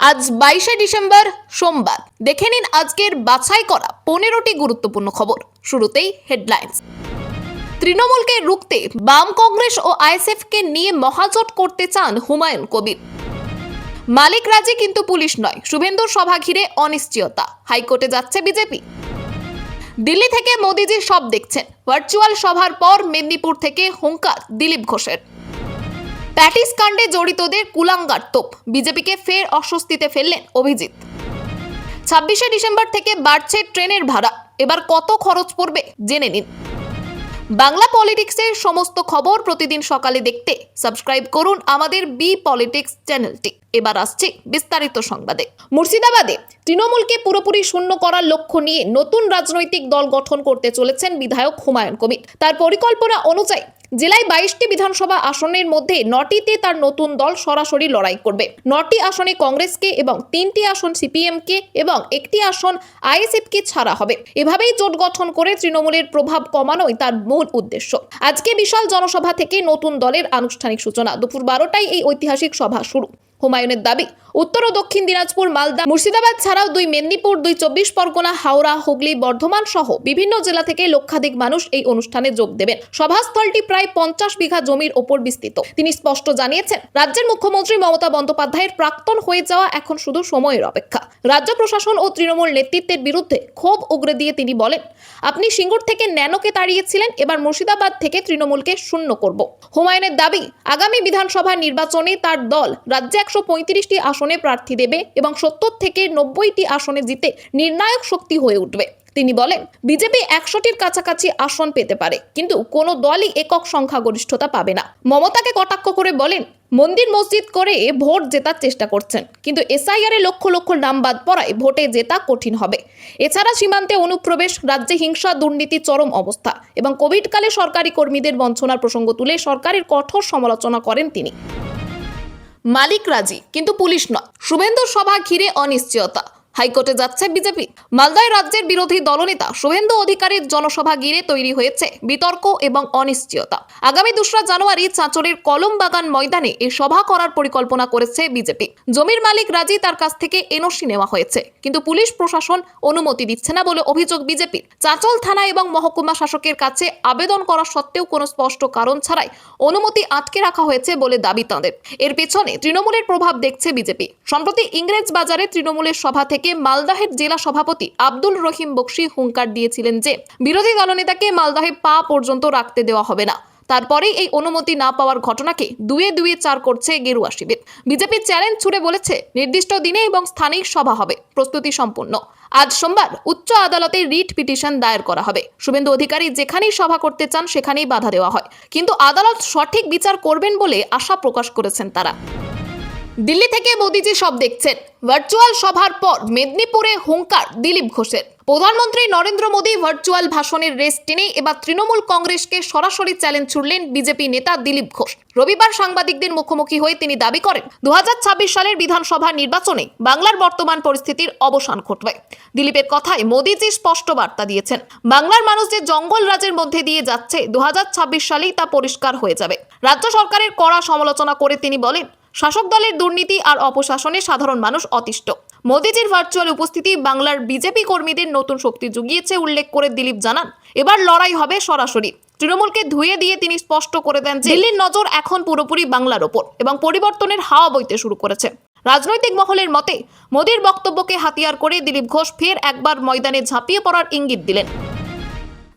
আজ বাইশে ডিসেম্বর, সোমবার। দেখে নিন আজকের বাছাই করা পনেরোটি গুরুত্বপূর্ণ খবর। শুরুতেই হেডলাইন্স তৃণমূলকে রুখতে বাম কংগ্রেস ও আইএসএফকে নিয়ে মহাজোট করতে চান হুমায়ুন কবির। মালিক রাজি কিন্তু পুলিশ নয়। শুভেন্দুর সভা ঘিরে অনিশ্চয়তা। হাইকোর্টে যাচ্ছে বিজেপি। দিল্লি থেকে মোদিজি সব দেখছেন। ভার্চুয়াল সভার পর মেদিনীপুর থেকে হুঙ্কার দিলীপ ঘোষের। প্যাটিস কাণ্ডে জড়িতদের কুলাঙ্গার তোপ। বিজেপিকে ফের অস্বস্তিতে ফেললেন অভিজিৎ। ছাব্বিশে ডিসেম্বর থেকে বাড়ছে ট্রেনের ভাড়া। এবার কত খরচ পড়বে জেনে নিন। বাংলা পলিটিক্সের সমস্ত খবর প্রতিদিন সকালে দেখতে সাবস্ক্রাইব করুন আমাদের বি পলিটিক্স চ্যানেলটি। এবার আসছে বিস্তারিত সংবাদে। মুর্শিদাবাদে তৃণমূলকে পুরোপুরি শূন্য করার লক্ষ্য নিয়ে নতুন রাজনৈতিক দল গঠন করতে চলেছেন বিধায়ক হুমায়ুন কবির। তার পরিকল্পনা অনুযায়ী জেলায় বাইশটি বিধানসভা আসনের মধ্যে নটিতে তার নতুন দল সরাসরি লড়াই করবে। নটি আসনে কংগ্রেসকে এবং তিনটি আসন সিপিএমকে এবং একটি আসন আইএসএফকে ছাড়া হবে। এভাবেই জোট গঠন করে তৃণমূলের প্রভাব কমানোই তার মূল উদ্দেশ্য। আজকে বিশাল জনসভা থেকে নতুন দলের আনুষ্ঠানিক সূচনা। দুপুর বারোটায় এই ঐতিহাসিক সভা শুরু। হুমায়ুনের দাবি, উত্তর ও দক্ষিণ দিনাজপুর, মালদা, মুর্শিদাবাদ ছাড়াও দুই মেদিনীপুর, দুই চব্বিশ পরগনা, হাওড়া, হুগলি, বর্ধমান সহ বিভিন্ন জেলা থেকে লক্ষাধিক মানুষ এই অনুষ্ঠানে যোগ দেবেন। সভাস্থলটি প্রায় পঞ্চাশ বিঘা জমির ওপর বিস্তৃত। তিনি স্পষ্ট জানিয়েছেন, রাজ্যের মুখ্যমন্ত্রী মমতা বন্দ্যোপাধ্যায়ের প্রাক্তন হয়ে যাওয়া এখন শুধু সময়ের অপেক্ষা। রাজ্য প্রশাসন ও তৃণমূল নেতৃত্বের বিরুদ্ধে ক্ষোভ উগরে দিয়ে তিনি বলেন, আপনি সিঙ্গুর থেকে ন্যানোকে তাড়িয়েছিলেন, এবার মুর্শিদাবাদ থেকে তৃণমূলকে শূন্য করব। হুমায়ুনের দাবি, আগামী বিধানসভা নির্বাচনে তার দল রাজ্যে একশো পঁয়ত্রিশটি আসনে প্রার্থী দেবে এবং সত্তর থেকে নব্বইটি আসনে জিতে নির্ণায়ক শক্তি হয়ে উঠবে। তিনি বলেন, বিজেপি একশোটির কাছাকাছি আসন পেতে পারে, কিন্তু কোনো দলই একক সংখ্যাগরিষ্ঠতা পাবে না। মমতাকে কটাক্ষ করে বলেন, মন্দির মসজিদ করে ভোট জেতার চেষ্টা করছেন, কিন্তু এসআইআর এ লক্ষ লক্ষ নাম বাদ পড়ায় ভোটে জেতা কঠিন হবে। এছাড়া সীমান্তে অনুপ্রবেশ, রাজ্যে হিংসা, দুর্নীতি চরম অবস্থা এবং কোভিডকালে সরকারি কর্মীদের বঞ্চনার প্রসঙ্গ তুলে সরকারের কঠোর সমালোচনা করেন তিনি। মালিক রাজি কিন্তু পুলিশ নয়। শুভেন্দুর সভা ঘিরে অনিশ্চয়তা। হাইকোর্টে যাচ্ছে বিজেপি। মালদায় রাজ্যের বিরোধী দলনেতা শুভেন্দু অধিকারীর জনসভা ঘিরে তৈরি হয়েছে বিতর্ক এবং অনিশ্চয়তা। আগামী দোসরা জানুয়ারি চাঁচলের কলম বাগান ময়দানে এই সভা করার পরিকল্পনা করেছে বিজেপি। জমির মালিক রাজি তার কাছ থেকে এনওসি নেওয়া হয়েছে। কিন্তু পুলিশ প্রশাসন অনুমতি দিচ্ছে না বলে অভিযোগ বিজেপির। চাঁচল থানা এবং মহকুমা শাসকের কাছে আবেদন করা সত্ত্বেও কোনো স্পষ্ট কারণ ছাড়াই অনুমতি আটকে রাখা হয়েছে বলে দাবি তাঁদের। এর পেছনে তৃণমূলের প্রভাব দেখছে বিজেপি। সম্প্রতি ইংরেজ বাজারে তৃণমূলের সভা থেকে মালদাহের জেলা সভাপতি আব্দুল রহিম বক্সি হুঙ্কার দিয়েছিলেন যে, বিরোধী দলনেতাকে মালদাহে পা পর্যন্ত রাখতে দেওয়া হবে না। তারপরেই এই অনুমতি না পাওয়ার ঘটনাকে দুয়ে দুয়ে চার করছে গেরুয়া শিবির। বিজেপি চ্যালেঞ্জ ছুড়ে বলেছে, নির্দিষ্ট দিনে এবং স্থানিক সভা হবে, প্রস্তুতি সম্পূর্ণ আজ সোমবার উচ্চ আদালতে রিট পিটিশন দায়ের করা হবে। শুভেন্দু অধিকারী যেখানেই সভা করতে চান, সেখানেই বাধা দেওয়া হয়। কিন্তু আদালত সঠিক বিচার করবেন বলে আশা প্রকাশ করেছেন তারা। দিল্লি থেকে মোদিজি সব দেখছেন। ভার্চুয়াল সভার পর মেদিনীপুরে হুঙ্কার, দিলীপ ঘোষের। প্রধানমন্ত্রী নরেন্দ্র মোদী ভার্চুয়াল ভাষণের রেস টেনে এবার তৃণমূল কংগ্রেসকে সরাসরি চ্যালেঞ্জ ছুড়লেন বিজেপি নেতা দিলীপ ঘোষ। রবিবার সাংবাদিকদের মুখোমুখি হয়ে তিনি দাবি করেন, দুহাজার ছাব্বিশ সালের বিধানসভা নির্বাচনে বাংলার বর্তমান পরিস্থিতির অবসান ঘটবে। দিলীপের কথায় মোদীজি স্পষ্ট বার্তা দিয়েছেন, বাংলার মানুষ যে জঙ্গল রাজের মধ্যে দিয়ে যাচ্ছে দু হাজার ছাব্বিশ সালেই তা পরিষ্কার হয়ে যাবে। রাজ্য সরকারের কড়া সমালোচনা করে তিনি বলেন শাসক দলের দুর্নীতি আর অপশাসনে সাধারণ মানুষ অতিষ্ঠ। মোদিজির ভার্চুয়াল উপস্থিতি বাংলার বিজেপি কর্মীদের নতুন শক্তি জুগিয়েছে, উল্লেখ করে দিলীপ জানান। এবার লড়াই হবে সরাসরি। তৃণমূলকে ধুয়ে দিয়ে তিনি স্পষ্ট করে দেন যে দিল্লির নজর এখন পুরোপুরি বাংলার ওপর এবং পরিবর্তনের হাওয়া বইতে শুরু করেছে। রাজনৈতিক মহলের মতে, মোদীর বক্তব্যকে হাতিয়ার করে দিলীপ ঘোষ ফের একবার ময়দানে ঝাঁপিয়ে পড়ার ইঙ্গিত দিলেন।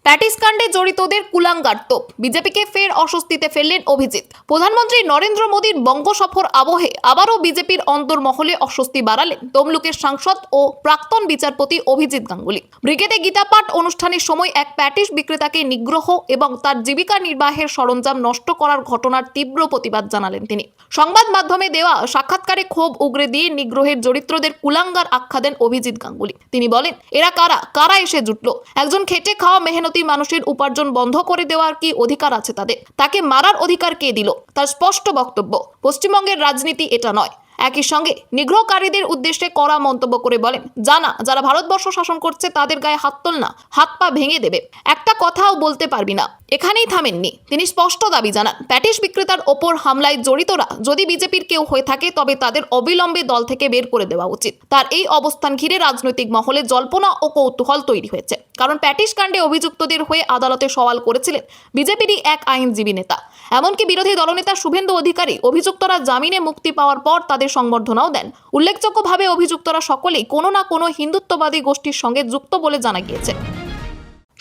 প্যাটিস কাণ্ডে জড়িতদের কুলাঙ্গার তোপ। বিজেপিকে ফের অস্বস্তিতে ফেললেন অভিজিৎ। প্রধানমন্ত্রী নরেন্দ্র মোদীর বঙ্গ সফর আবহে আবারও বিজেপির অন্তর্মহলে অস্বস্তি বাড়ালেন তমলুকের সাংসদ ও প্রাক্তন বিচারপতি অভিজিৎ গাঙ্গুলি। ব্রিগেডে গীতাপাঠ অনুষ্ঠানের সময় এক প্যাটিস বিক্রেতাকে নিগ্রহ এবং তার জীবিকা নির্বাহের সরঞ্জাম নষ্ট করার ঘটনার তীব্র প্রতিবাদ জানালেন তিনি। সংবাদ মাধ্যমে দেওয়া সাক্ষাৎকারে ক্ষোভ উগরে দিয়ে নিগ্রহের চরিত্রদের কুলাঙ্গার আখ্যা দেন অভিজিৎ গাঙ্গুলি। তিনি বলেন, এরা কারা? কারা এসে জুটল? একজন খেটে খাওয়া মেহনতি মানুষের উপার্জন বন্ধ করে দেওয়ার কি অধিকার আছে তাদের? তাকে মারার অধিকার কে দিল? তার স্পষ্ট বক্তব্য, পশ্চিমবঙ্গের রাজনীতি এটা নয়। একই সঙ্গে নিগ্রহকারীদের উদ্দেশ্যে করা মন্তব্য করে বলেন, জানা, যারা ভারতবর্ষ শাসন করছে তাদের গায়ে হাত তোল না, হাত পা ভেঙে দেবে। একটা কথাও বলতে পারবি না। এখানেই থামেননি। তিনি স্পষ্ট দাবি জানান প্যাটিস বিক্রেতার ওপর হামলায় জড়িতরা যদি বিজেপির কেউ হয়ে থাকে, তবে তাদের অবিলম্বে দল থেকে বের করে দেওয়া উচিত। তার এই অবস্থান ঘিরে রাজনৈতিক মহলে জল্পনা ও কৌতূহল তৈরি হয়েছে। কারণ প্যাটিস কাণ্ডে অভিযুক্তদের হয়ে আদালতে সওয়াল করেছিলেন বিজেপিরই এক আইনজীবী নেতা। এমনকি বিরোধী দলনেতা শুভেন্দু অধিকারী অভিযুক্তরা জামিনে মুক্তি পাওয়ার পর তাদের সংবর্ধনাও দেন। উল্লেখযোগ্যভাবে অভিযুক্তরা সকলেই কোনো না কোনো হিন্দুত্ববাদী গোষ্ঠীর সঙ্গে যুক্ত বলে জানা গিয়েছে।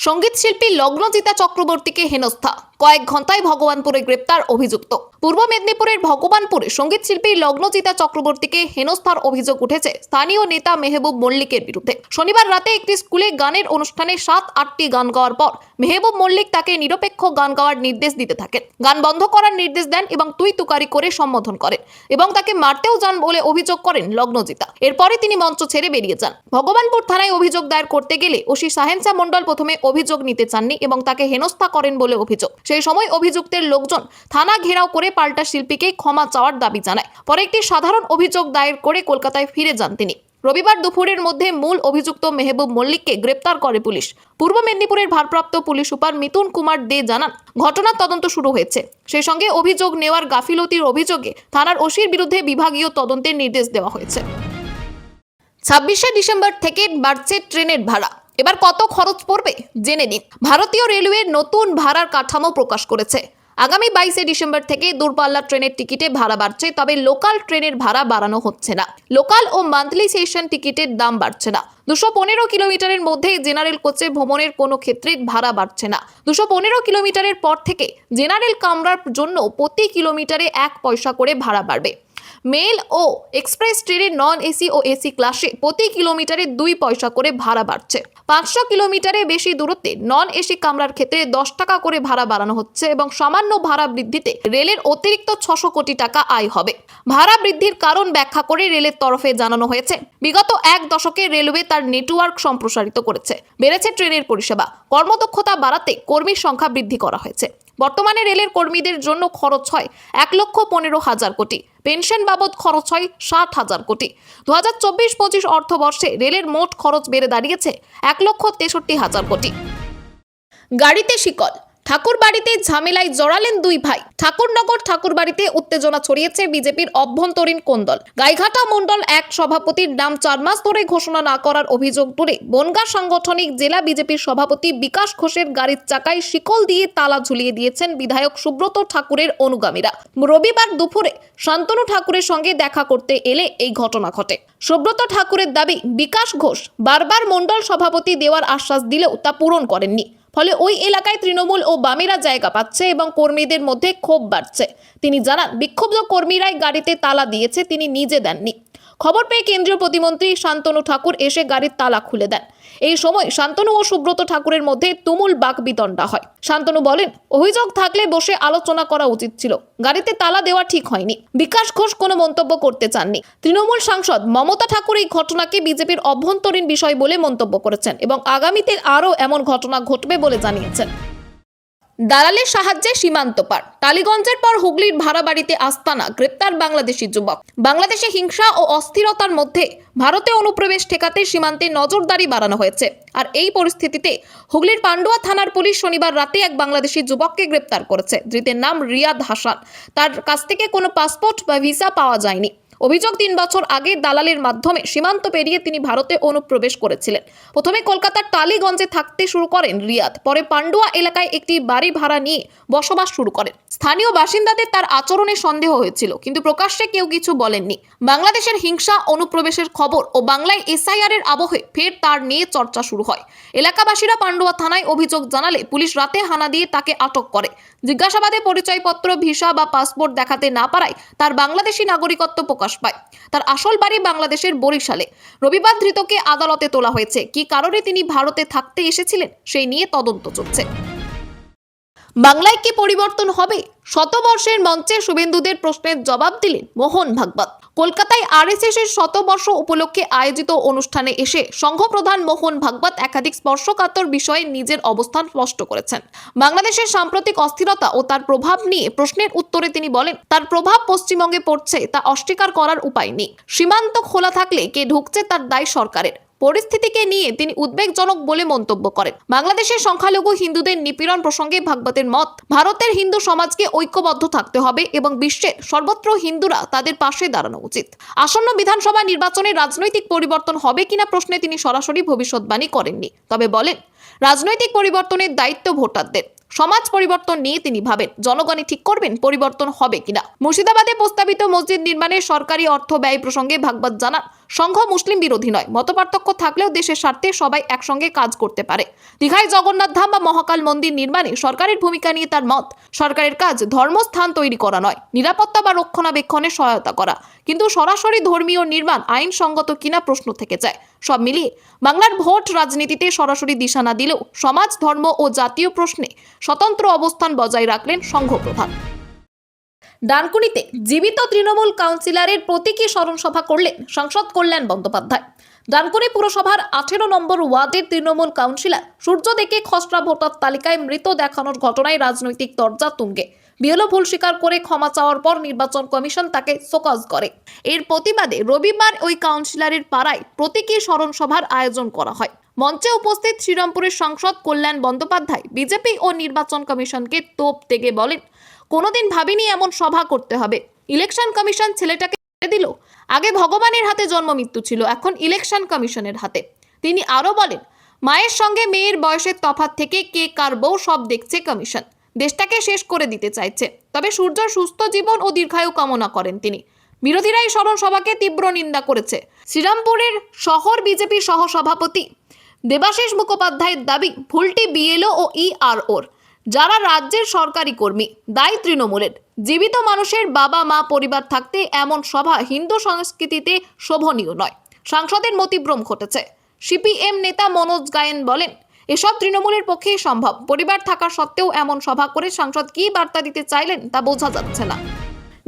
সংগীত শিল্পী লগ্নজিতা চক্রবর্তীকে হেনস্থা। কয়েক ঘন্টায় ভগবানপুরে গ্রেপ্তার অভিযুক্ত। পূর্ব মেদিনীপুরের ভগবানপুরে সংগীত শিল্পী লগ্নজিতা চক্রবর্তীকে হেনস্থার অভিযোগ উঠেছে স্থানীয় নেতা মেহবুব মল্লিকের বিরুদ্ধে। শনিবার রাতে একটি স্কুলে গানের অনুষ্ঠানে সাত, আটটি গান গাওয়ার পর মেহবুব মল্লিক তাকে নিরপেক্ষ গান গাওয়ার নির্দেশ দিতে থাকেন। গান বন্ধ করার নির্দেশ দেন এবং তুই তুকারি করে সম্বোধন করেন এবং তাকে মারতেও যান বলে অভিযোগ করেন লগ্নজিতা। এরপরে তিনি মঞ্চ ছেড়ে বেরিয়ে যান। ভগবানপুর থানায় অভিযোগ দায়ের করতে গেলে ওসি সাহেন্সা মণ্ডল প্রথমে অভিযোগ নিতে চাননি এবং তাকে হেনস্থা করেন বলে অভিযোগ। সেই সময় অভিযুক্তের লোকজন থানা ঘেরাও করে পাল্টা শিল্পীকে ক্ষমা চাওয়ার দাবি জানায়। পরে একটি সাধারণ অভিযোগ দায়ের করে কলকাতায় ফিরে যান তিনি। রবিবার দুপুরের মধ্যে মূল অভিযুক্ত মেহবুব মল্লিককে গ্রেপ্তার করে পুলিশ। পূর্ব মেদিনীপুরের ভারপ্রাপ্ত পুলিশ সুপার মিতুন কুমার দে জানান, ঘটনার তদন্ত শুরু হয়েছে। সেই সঙ্গে অভিযোগ নেওয়ার গাফিলতির অভিযোগে থানার ওসির বিরুদ্ধে বিভাগীয় তদন্তের নির্দেশ দেওয়া হয়েছে। ছাব্বিশে ডিসেম্বর থেকে বাড়ছে ট্রেনের ভাড়া। এবার কত খরচ পড়বে জেনে নিন। ভারতীয় রেলওয়ের নতুন ভাড়ার কাঠামো প্রকাশ করেছে। আগামী বাইশে ডিসেম্বর থেকে দূরপাল্লার ট্রেনের টিকিটে ভাড়া বাড়ছে, তবে লোকাল ট্রেনের ভাড়া বাড়ানো হচ্ছে না। লোকাল ও মান্থলি সেশন টিকিটের দাম বাড়ছে না। দুশো পনেরো কিলোমিটারের মধ্যে জেনারেল কোচে ভ্রমণের কোনো ক্ষেত্রে ভাড়া বাড়ছে না। দুশো পনেরো কিলোমিটারের পর থেকে জেনারেল কামরার জন্য প্রতি কিলোমিটারে এক পয়সা করে ভাড়া বাড়বে। মেল ও এক্সপ্রেস ট্রেনের নন এসি ও এসি ক্লাসে প্রতি কিলোমিটারে দুই পয়সা করে ভাড়া বাড়ছে। পাঁচশো কিলোমিটারে বেশি দূরত্বে নন এসি কামরার ক্ষেত্রে দশ টাকা করে ভাড়া বাড়ানো হচ্ছে এবং সামান্য ভাড়া বৃদ্ধিতে রেলের অতিরিক্ত ছশো কোটি টাকা আয় হবে। ভাড়া বৃদ্ধির কারণ ব্যাখ্যা করে রেলের তরফে জানানো হয়েছে। বিগত এক দশকে রেলওয়ে তার নেটওয়ার্ক সম্প্রসারিত করেছে। বেড়েছে ট্রেনের পরিষেবা। কর্মদক্ষতা বাড়াতে কর্মীর সংখ্যা বৃদ্ধি করা হয়েছে। বর্তমানে রেলের কর্মীদের জন্য খরচ হয় এক লক্ষ পনেরো হাজার কোটি। পেনশন বাবদ খরচ হয় ষাট হাজার কোটি। দু হাজার চব্বিশ পঁচিশ অর্থবর্ষে রেলের মোট খরচ বেড়ে দাঁড়িয়েছে এক লক্ষ তেষট্টি হাজার কোটি। গাড়িতে শিকল ঠাকুর বাড়িতে ঝামেলায় জড়ালেন দুই ভাই। ঠাকুরনগর ঠাকুর বাড়িতে উত্তেজনা ছড়িয়েছে বিজেপির অভ্যন্তরীণ কোন্দল গাইঘাটা মণ্ডল এক সভাপতির নাম চার মাস ধরে ঘোষণা না করার অভিযোগ তুলে বনগা সাংগঠনিক জেলা বিজেপির সভাপতি বিকাশ ঘোষের গাড়ির চাকায় শিকল দিয়ে তালা ঝুলিয়ে দিয়েছেন বিধায়ক সুব্রত ঠাকুরের অনুগামীরা। রবিবার দুপুরে শান্তনু ঠাকুরের সঙ্গে দেখা করতে এলে এই ঘটনা ঘটে। সুব্রত ঠাকুরের দাবি, বিকাশ ঘোষ বারবার মণ্ডল সভাপতি দেওয়ার আশ্বাস দিলেও তা পূরণ করেননি। ফলে ওই এলাকায় তৃণমূল ও বামেরা জায়গা পাচ্ছে এবং কর্মীদের মধ্যে ক্ষোভ বাড়ছে। তিনি জানান, বিক্ষুব্ধ কর্মীরাই গাড়িতে তালা দিয়েছে, তিনি নিজে দেননি। খবর পেয়ে কেন্দ্রীয় প্রতিমন্ত্রী শান্তনু ঠাকুর এসে গাড়ির তালা খুলে দেন। এই সময় শান্তনু ও সুব্রত ঠাকুরের মধ্যে তুমুল বাকবিতণ্ডা হয়। শান্তনু বলেন, অভিযোগ থাকলে বসে আলোচনা করা উচিত ছিল। গাড়িতে তালা দেওয়া ঠিক হয়নি। বিকাশ ঘোষ কোনো মন্তব্য করতে চাননি। তৃণমূল সাংসদ মমতা ঠাকুর এই ঘটনাকে বিজেপির অভ্যন্তরীণ বিষয় বলে মন্তব্য করেছেন এবং আগামীতে আরও এমন ঘটনা ঘটবে বলে জানিয়েছেন। দালালের সাহায্যে সীমান্ত পার। টালিগঞ্জের পর হুগলির ভাড়া বাড়িতে আস্তানা, গ্রেপ্তার বাংলাদেশি যুবক। বাংলাদেশে হিংসা ও অস্থিরতার মধ্যে ভারতে অনুপ্রবেশ ঠেকাতে সীমান্তে নজরদারি বাড়ানো হয়েছে। আর এই পরিস্থিতিতে হুগলির পান্ডুয়া থানার পুলিশ শনিবার রাতে এক বাংলাদেশি যুবককে গ্রেপ্তার করেছে। ধৃতের নাম রিয়াদ হাসান। তার কাছ থেকে কোনো পাসপোর্ট বা ভিসা পাওয়া যায়নি। অভিযোগ তিন বছর আগে দালালের মাধ্যমে সীমান্ত পেরিয়ে তিনি ভারতে অনুপ্রবেশ করেছিলেন। প্রথমে কলকাতার টালিগঞ্জে থাকতে শুরু করেন রিয়াদ, পরে পান্ডুয়া এলাকায় একটি বাড়ি ভাড়া নিয়ে বসবাস শুরু করেন। স্থানীয় বাসিন্দাদের তার আচরণে সন্দেহ হয়েছিল, কিন্তু প্রকাশ্যে কেউ কিছু বলেননি। বাংলাদেশের হিংসা, অনুপ্রবেশের খবর ও বাংলায় এসআইআর এর আবহে ফের তার নিয়ে চর্চা শুরু হয়। এলাকাবাসীরা পান্ডুয়া থানায় অভিযোগ জানালে পুলিশ রাতে হানা দিয়ে তাকে আটক করে। জিজ্ঞাসাবাদে পরিচয়পত্র, ভিসা বা পাসপোর্ট দেখাতে না পারায় তার বাংলাদেশি নাগরিকত্ব প্রকাশ পায়। তার আসল বাড়ি বাংলাদেশের বরিশালে। রবিবার ধৃতকে আদালতে তোলা হয়েছে। কি কারণে তিনি ভারতে থাকতে এসেছিলেন, সেই নিয়ে তদন্ত চলছে। বাংলায় কি পরিবর্তন হবে? শতবর্ষের মঞ্চে শুভেন্দুদের প্রশ্নের জবাব দিলেন মোহন ভাগবত। কলকাতায় আরএসএস এর শতবর্ষ উপলক্ষে আয়োজিত অনুষ্ঠানে এসে সংঘপ্রধান মোহন ভাগবত একাধিক স্পর্শকাতর বিষয়ে নিজের অবস্থান স্পষ্ট করেছেন। বাংলাদেশের সাম্প্রতিক অস্থিরতা ও তার প্রভাব নিয়ে প্রশ্নের উত্তরে তিনি বলেন, তার প্রভাব পশ্চিমবঙ্গে পড়ছে, তা অস্বীকার করার উপায় নেই। সীমান্ত খোলা থাকলে কে ঢুকছে তার দায় সরকারের। পরিস্থিতিকে নিয়ে তিনি উদ্বেগজনক বলে মন্তব্য করেন। বাংলাদেশের সংখ্যালঘু হিন্দুদের নিপীড়ন প্রসঙ্গে ভাগবতের মত, ভারতের হিন্দু সমাজকে ঐক্যবদ্ধ থাকতে হবে এবং বিশ্বের সর্বত্র হিন্দুরা তাদের পাশে দাঁড়ানো উচিত। আসন্ন বিধানসভা নির্বাচনে রাজনৈতিক পরিবর্তন হবে কিনা প্রশ্নে তিনি সরাসরি ভবিষ্যৎবাণী করেননি। তবে বলেন, রাজনৈতিক পরিবর্তনের দায়িত্ব ভোটারদের। সমাজ পরিবর্তন নিয়ে তিনি ভাবেন, জনগণই ঠিক করবেন পরিবর্তন হবে কিনা। মুর্শিদাবাদে প্রস্তাবিত মসজিদ নির্মাণে সরকারি অর্থ ব্যয় প্রসঙ্গে ভাগবত জানান সংঘ মুসলিম বিরোধী নয়। মতপার্থক্য থাকলেও দেশের স্বার্থে সবাই একসঙ্গে কাজ করতে পারে। দীঘায় জগন্নাথ ধাম বা মহাকাল মন্দির নির্মাণে সরকারের ভূমিকা নিয়ে তার মত, সরকারের কাজ ধর্মস্থান তৈরি করা নয়, নিরাপত্তা বা রক্ষণাবেক্ষণে সহায়তা করা। কিন্তু সরাসরি ধর্মীয় নির্মাণ আইনসঙ্গত কিনা প্রশ্ন থেকে যায়। সব মিলিয়ে বাংলার ভোট রাজনীতিতে সরাসরি দিশা না দিলেও সমাজ, ধর্ম ও জাতীয় প্রশ্নে স্বতন্ত্র অবস্থান বজায় রাখলেন সংঘ প্রধান ডানকুনিতে জীবিত তৃণমূল কাউন্সিলরের প্রতীকী স্মরণ সভা করলেন সাংসদ কল্যাণ বন্দ্যোপাধ্যায়। ডানকুনি পুরসভার আঠেরো নম্বর ওয়ার্ডের তৃণমূল কাউন্সিলর সূর্য দেখে খসড়া ভোটার তালিকায় মৃত দেখানোর ঘটনায় রাজনৈতিক দরজা তুঙ্গে। বিএলও ভুল স্বীকার করে ক্ষমা চাওয়ার পর নির্বাচন কমিশন তাকে সোকজ করে। এর প্রতিবাদে রবিবার ওই কাউন্সিলরের পাড়ায় প্রতীকী স্মরণ সভার আয়োজন করা হয়। মঞ্চে উপস্থিত শ্রীরামপুরের সাংসদ কল্যাণ বন্দ্যোপাধ্যায় বিজেপি ও নির্বাচন কমিশনকে তোপ তেগে বলেন, কোনোদিন ভাবিনি এমন সভা করতে হবে। ইলেকশন কমিশন ছেলেটাকে দিল। আগে ভগবানের হাতে জন্ম মৃত্যু ছিল, এখন ইলেকশন কমিশনের হাতে। তিনি আরও বলেন, মায়ের সঙ্গে মেয়ের বয়সের তফাৎ থেকে কে কার বউ সব দেখছে কমিশন। দেশটাকে শেষ করে দিতে চাইছে। তবে সূর্য সুস্থ জীবন ও দীর্ঘায়ু কামনা করেন তিনি। বিরোধীরা এই স্মরণ সভাকে তীব্র নিন্দা করেছে। শ্রীরামপুরের শহর বিজেপি সহসভাপতি দেবাশিস মুখোপাধ্যায়ের দাবি, ভুলটি বিএলও ও ইআরওর যারা রাজ্যের সরকারি কর্মী, দায়ী তৃণমূলের। জীবিত মানুষের বাবা, মা, পরিবার থাকতে এমন সভা হিন্দু সংস্কৃতিতে শোভনীয় নয়। সাংসদের মতিভ্রম ঘটেছে। সিপিএম নেতা মনোজ গায়েন বলেন এসব তৃণমূলের পক্ষেই সম্ভব। পরিবার থাকা সত্ত্বেও এমন সভা করে সাংসদ কী বার্তা দিতে চাইলেন তা বোঝা যাচ্ছে না।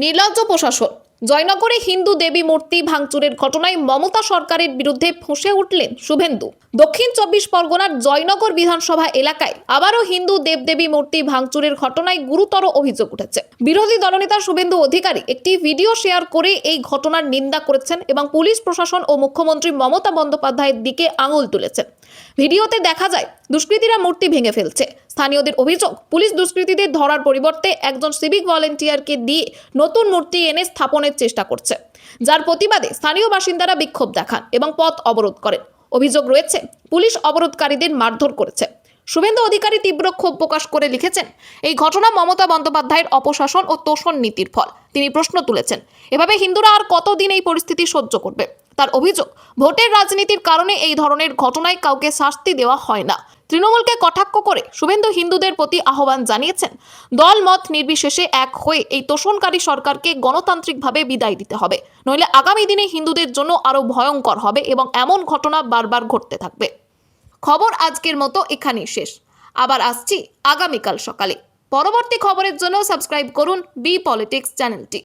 নির্লজ্জ প্রশাসন। জয়নগরে হিন্দু দেবী মূর্তি ভাঙচুরের ঘটনায় মমতা সরকারের বিরুদ্ধে ফুঁসে উঠলেন শুভেন্দু। দক্ষিণ চব্বিশ পরগনার জয়নগর বিধানসভা এলাকায় আবারও হিন্দু দেবদেবী মূর্তি ভাঙচুরের ঘটনায় গুরুতর অভিযোগ উঠেছে। বিরোধী দলনেতা শুভেন্দু অধিকারী একটি ভিডিও শেয়ার করে এই ঘটনার নিন্দা করেছেন এবং পুলিশ প্রশাসন ও মুখ্যমন্ত্রী মমতা বন্দ্যোপাধ্যায়ের দিকে আঙুল তুলেছেন। ভিডিওতে দেখা যায়, দুষ্কৃতীরা মূর্তি ভেঙে ফেলছে। স্থানীয়দের অভিযোগ, পুলিশ দুষ্কৃতীদের ধরার পরিবর্তে একজন সিভিক ভলেন্টিয়ারকে দিয়ে নতুন মূর্তি এনে স্থাপনের চেষ্টা করছে। যার প্রতিবাদে স্থানীয় বাসিন্দারা বিক্ষোভ দেখান এবং পথ অবরোধ করেন। অভিযোগ রয়েছে, পুলিশ অবরোধকারীদের মারধর করেছে। শুভেন্দু অধিকারী তীব্র ক্ষোভ প্রকাশ করে লিখেছেন, এই ঘটনা মমতা বন্দ্যোপাধ্যায়ের অপশাসন ও তোষণ নীতির ফল। তিনি প্রশ্ন তুলেছেন, এভাবে হিন্দুরা আর কতদিন এই পরিস্থিতি সহ্য করবে? তার অভিযোগ, ভোটের রাজনীতির কারণে এই ধরনের ঘটনায় কাউকে শাস্তি দেওয়া হয় না। তৃণমূলকে কটাক্ষ করে শুভেন্দু হিন্দুদের প্রতি আহ্বান জানিয়েছেন, দল মত নির্বিশেষে এক হয়ে এই তোষণকারী সরকারকে গণতান্ত্রিকভাবে বিদায় দিতে হবে। নইলে আগামী দিনে হিন্দুদের জন্য আরও ভয়ঙ্কর হবে এবং এমন ঘটনা বারবার ঘটতে থাকবে। খবর আজকের মতো এখানেই শেষ। আবার আসছি আগামীকাল সকালে। পরবর্তী খবরের জন্য সাবস্ক্রাইব করুন বি পলিটিক্স চ্যানেলটি।